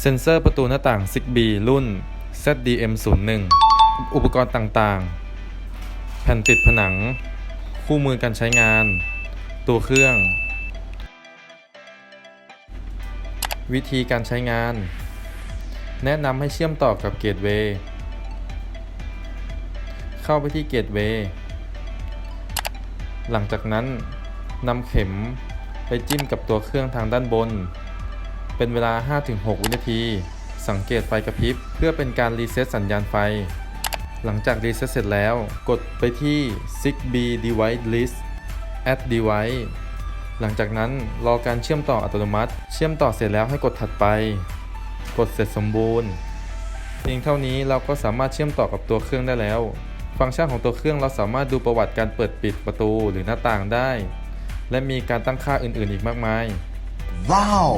เซ็นเซอร์ประตูหน้าต่าง Zigbee รุ่น ZDM01 อุปกรณ์ต่างๆ แผ่นติดผนัง คู่มือการใช้งาน ตัวเครื่อง วิธีการใช้งาน แนะนำให้เชื่อมต่อกับเกตเวย์เข้าไปที่เกตเวย์หลังจากนั้นนำเข็มไปจิ้มกับตัวเครื่องทางด้านบน เป็นเวลา 5-6 วินาที สังเกตไฟกระพริบ เพื่อเป็นการรีเซ็ตสัญญาณไฟ หลังจากรีเซ็ตเสร็จแล้ว กดไปที่ Zigbee Device List Add Device หลังจากนั้นรอการเชื่อมต่ออัตโนมัติ เชื่อมต่อเสร็จแล้วให้กดถัดไป กดเสร็จสมบูรณ์เพียงเท่านี้เราก็สามารถเชื่อมต่อกับตัวเครื่องได้แล้ว ฟังก์ชันของตัวเครื่องเราสามารถดูประวัติการเปิดปิดประตูหรือหน้าต่างได้ และมีการตั้งค่าอื่นๆอีกมากมาย Wow!